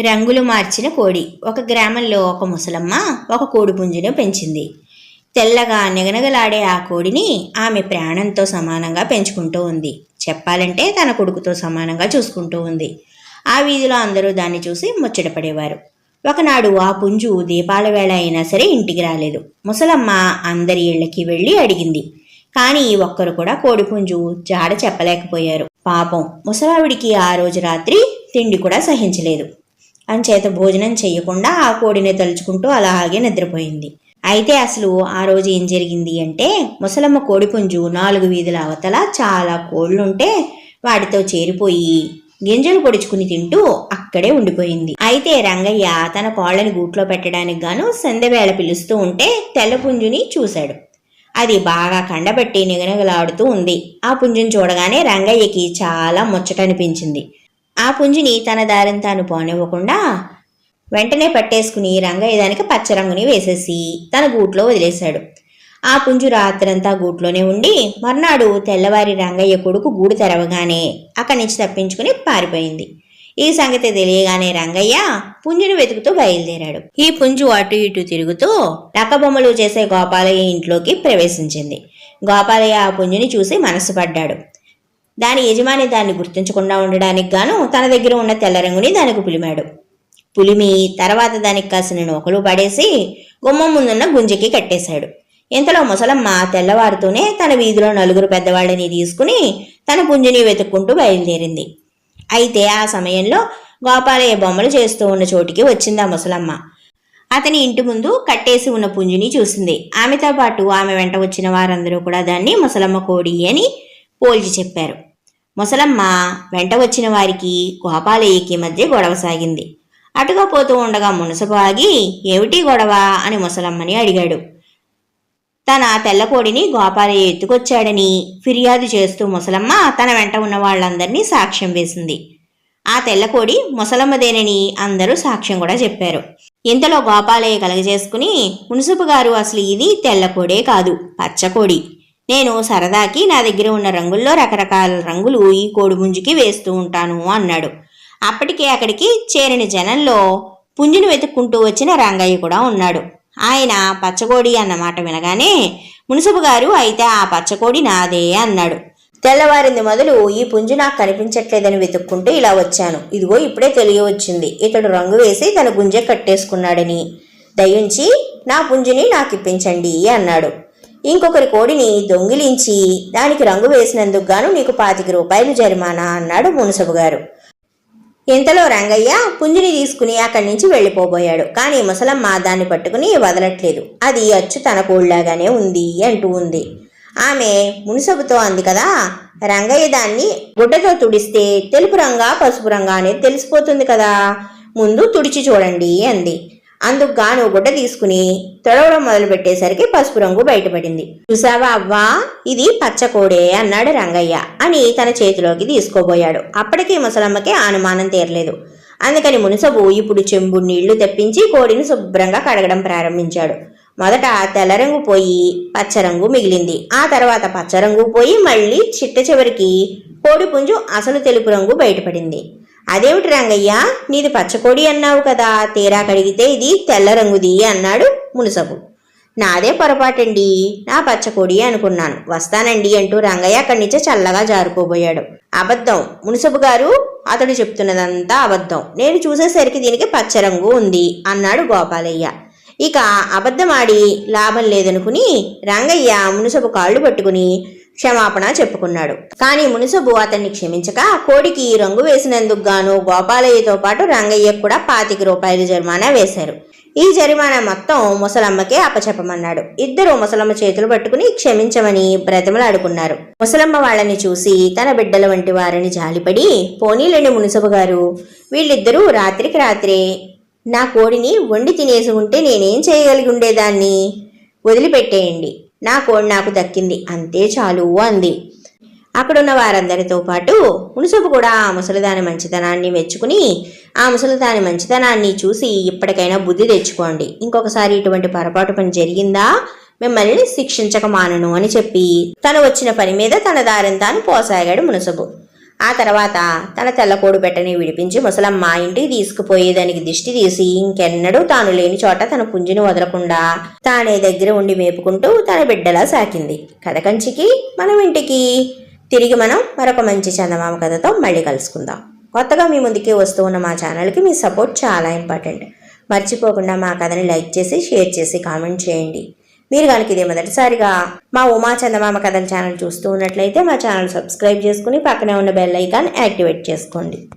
రంగులు మార్చిన కోడి. ఒక గ్రామంలో ఒక ముసలమ్మ ఒక కోడి పుంజును పెంచింది. తెల్లగా నిగనగలాడే ఆ కోడిని ఆమె ప్రాణంతో సమానంగా పెంచుకుంటూ ఉంది. చెప్పాలంటే తన కొడుకుతో సమానంగా చూసుకుంటూ ఉంది. ఆ వీధిలో అందరూ దాన్ని చూసి ముచ్చటపడేవారు. ఒకనాడు ఆ పుంజు దీపాల వేళ అయినా సరే ఇంటికి రాలేదు. ముసలమ్మ అందరి ఇళ్ళకి వెళ్ళి అడిగింది. కానీ ఒక్కరు కూడా కోడిపుంజు జాడ చెప్పలేకపోయారు. పాపం ముసలావిడికి ఆ రోజు రాత్రి తిండి కూడా సహించలేదు. అంచేత భోజనం చేయకుండా ఆ కోడిని తలుచుకుంటూ అలాగే నిద్రపోయింది. అయితే అసలు ఆ రోజు ఏం జరిగింది అంటే ముసలమ్మ కోడిపుంజు నాలుగు వీధుల అవతల చాలా కోళ్ళుంటే వాటితో చేరిపోయి గింజలు పొడుచుకుని తింటూ అక్కడే ఉండిపోయింది. అయితే రంగయ్య తన కోళ్ళని గూట్లో పెట్టడానికి గాను సందెవేళ పిలుస్తూ ఉంటే తెల్ల పుంజుని చూశాడు. అది బాగా కండబెట్టి నిగనగలాడుతూ ఉంది. ఆ పుంజుని చూడగానే రంగయ్యకి చాలా ముచ్చటనిపించింది. ఆ పుంజుని తన దారిని తాను పోనివ్వకుండా వెంటనే పట్టేసుకుని రంగయ్య దానికి పచ్చరంగుని వేసేసి తన గూట్లో వదిలేశాడు. ఆ పుంజు రాత్రంతా గూట్లోనే ఉండి మర్నాడు తెల్లవారి రంగయ్య కొడుకు గూడు తెరవగానే అక్కడి నుంచి తప్పించుకుని పారిపోయింది. ఈ సంగతి తెలియగానే రంగయ్య పుంజును వెతుకుతూ బయలుదేరాడు. ఈ పుంజు అటు ఇటు తిరుగుతూ రకబొమ్మలు చేసే గోపాలయ్య ఇంట్లోకి ప్రవేశించింది. గోపాలయ్య ఆ పుంజుని చూసి మనసు పడ్డాడు. దాని యజమాని దాన్ని గుర్తించకుండా ఉండడానికి గాను తన దగ్గర ఉన్న తెల్ల రంగుని దానికి పులిమాడు. పులిమి తర్వాత దానికి కాసిన నూకలు పడేసి గుమ్మం ముందున్న గుంజకి కట్టేశాడు. ఇంతలో ముసలమ్మ తెల్లవారుతూనే తన వీధిలో నలుగురు పెద్దవాళ్ళని తీసుకుని తన పుంజుని వెతుక్కుంటూ బయలుదేరింది. అయితే ఆ సమయంలో గోపాలయ్య బొమ్మలు చేస్తూ ఉన్న చోటికి వచ్చింది ఆ ముసలమ్మ. అతని ఇంటి ముందు కట్టేసి ఉన్న పుంజుని చూసింది. ఆమెతో పాటు ఆమె వెంట వచ్చిన వారందరూ కూడా దాన్ని ముసలమ్మ కోడి అని పోల్చి చెప్పారు. ముసలమ్మ వెంట వచ్చిన వారికి గోపాలయ్యకి మధ్య గొడవ సాగింది. అటుగా పోతూ ఉండగా మునసపు ఆగి ఏమిటి గొడవ? అని ముసలమ్మని అడిగాడు. తన తెల్లకోడిని గోపాలయ్య ఎత్తుకొచ్చాడని ఫిర్యాదు చేస్తూ ముసలమ్మ తన వెంట ఉన్న వాళ్ళందరినీ సాక్ష్యం వేసింది. ఆ తెల్లకోడి ముసలమ్మదేనని అందరూ సాక్ష్యం కూడా చెప్పారు. ఇంతలో గోపాలయ్య కలగజేసుకుని మున్సిపు గారు అసలు ఇది తెల్లకోడే కాదు పచ్చకోడి. నేను సరదాకి నా దగ్గర ఉన్న రంగుల్లో రకరకాల రంగులు ఈ కోడిపుంజుకి వేస్తూ ఉంటాను అన్నాడు. అప్పటికే అక్కడికి చేరిన జనంలో పుంజును వెతుక్కుంటూ వచ్చిన రంగయ్య కూడా ఉన్నాడు. ఆయన పచ్చకోడి అన్నమాట వినగానే మున్సిపు గారు అయితే ఆ పచ్చకోడి నాదే అన్నాడు. తెల్లవారింది మొదలు ఈ పుంజు నాకు కనిపించట్లేదని వెతుక్కుంటూ ఇలా వచ్చాను. ఇదిగో ఇప్పుడే తెలియవచ్చింది ఇతడు రంగు వేసి తన గుంజె కట్టేసుకున్నాడని. దయించి నా పుంజుని నాకు ఇప్పించండి అన్నాడు. ఇంకొకరి కోడిని దొంగిలించి దానికి రంగు వేసినందుకు గాను నీకు పాతిక రూపాయలు జరిమానా అన్నాడు మునసబు గారు. ఇంతలో రంగయ్య పుంజుని తీసుకుని అక్కడి నుంచి వెళ్ళిపోబోయాడు. కానీ ముసలమ్మ దాన్ని పట్టుకుని వదలట్లేదు. అది అచ్చు తన కోళ్ళలాగానే ఉంది అంటూ ఉంది. ఆమె మునిసబుతో అంది కదా రంగయ్య దాన్ని గుడ్డతో తుడిస్తే తెలుపు రంగా పసుపు రంగా అనేది తెలిసిపోతుంది కదా. ముందు తుడిచి చూడండి అంది. అందుకు గాను గుడ్డ తీసుకుని తొడవడం మొదలు పెట్టేసరికి పసుపు రంగు బయటపడింది. చూసావా అవ్వా? ఇది పచ్చకోడే అన్నాడు రంగయ్య అని తన చేతిలోకి తీసుకోబోయాడు. అప్పటికీ ముసలమ్మకి అనుమానం తీరలేదు. అందుకని మునసబు ఇప్పుడు చెంబు నీళ్ళు తెప్పించి కోడిని శుభ్రంగా కడగడం ప్రారంభించాడు. మొదట తెల్లరంగు పోయి పచ్చరంగు మిగిలింది. ఆ తర్వాత పచ్చరంగు పోయి మళ్ళీ చిట్ట చివరికి కోడి పుంజు అసలు తెలుపు రంగు బయటపడింది. అదేమిటి రంగయ్య? నీది పచ్చకోడి అన్నావు కదా. తీరా కడిగితే ఇది తెల్ల రంగుది అన్నాడు మునుసబు. నాదే పొరపాటండి. నా పచ్చకోడి అనుకున్నాను. వస్తానండి అంటూ రంగయ్య అక్కడి నుంచి చల్లగా జారుకోబోయాడు. అబద్ధం. మునుసబు గారు అతడు చెప్తున్నదంతా అబద్ధం. నేను చూసేసరికి దీనికి పచ్చరంగు ఉంది అన్నాడు గోపాలయ్య. ఇక అబద్ధమాడి లాభం లేదనుకుని రంగయ్య మునుసబు కాళ్ళు పట్టుకుని క్షమాపణ చెప్పుకున్నాడు. కానీ మునిసబు అతన్ని క్షమించక కోడికి రంగు వేసినందుకు గాను గోపాలయ్యతో పాటు రంగయ్యకు కూడా పాతిక రూపాయలు జరిమానా వేశారు. ఈ జరిమానా మొత్తం ముసలమ్మకే అప్పచెప్పమన్నాడు. ఇద్దరు ముసలమ్మ చేతులు పట్టుకుని క్షమించమని బ్రతిమలాడుకున్నారు. ముసలమ్మ వాళ్ళని చూసి తన బిడ్డల వంటి వారిని జాలిపడి పోనీలేని మునిసబు గారు వీళ్ళిద్దరూ రాత్రికి రాత్రే నా కోడిని వండి తినేసి ఉంటే నేనేం చేయగలిగి ఉండేదాన్ని? వదిలిపెట్టేయండి. నా కోడి నాకు దక్కింది అంతే చాలు అంది. అక్కడున్న వారందరితో పాటు మునుసబు కూడా ఆ ముసలిదాని మంచితనాన్ని మెచ్చుకుని ఆ ముసలిదాని మంచితనాన్ని చూసి ఇప్పటికైనా బుద్ధి తెచ్చుకోండి. ఇంకొకసారి ఇటువంటి పొరపాటు పని జరిగిందా? మిమ్మల్ని శిక్షించక మానను అని చెప్పి తను వచ్చిన పని మీద తన దారిని తాను పోసాగాడు మునసబు. ఆ తర్వాత తన తెల్లకోడు పెట్టని విడిపించి ముసలమ్మ ఇంటికి తీసుకుపోయేదానికి దిష్టి తీసి ఇంకెన్నడూ తాను లేని చోట తన పుంజిని వదలకుండా తానే దగ్గర ఉండి మేపుకుంటూ తన బిడ్డలా సాకింది. కథ కంచికి మనం ఇంటికి. తిరిగి మనం మరొక మంచి చందమామ కథతో మళ్ళీ కలుసుకుందాం. కొత్తగా మీ ముందుకి వస్తూ ఉన్న మా ఛానల్కి మీ సపోర్ట్ చాలా ఇంపార్టెంట్. మర్చిపోకుండా మా కథని లైక్ చేసి షేర్ చేసి కామెంట్ చేయండి. మీరు కనుక ఇదే మొదటిసారిగా మా ఉమా చందమామ కథల ఛానల్ చూస్తూ ఉన్నట్లయితే మా ఛానల్ సబ్స్క్రైబ్ చేసుకుని పక్కనే ఉన్న బెల్ ఐకాన్ యాక్టివేట్ చేసుకోండి.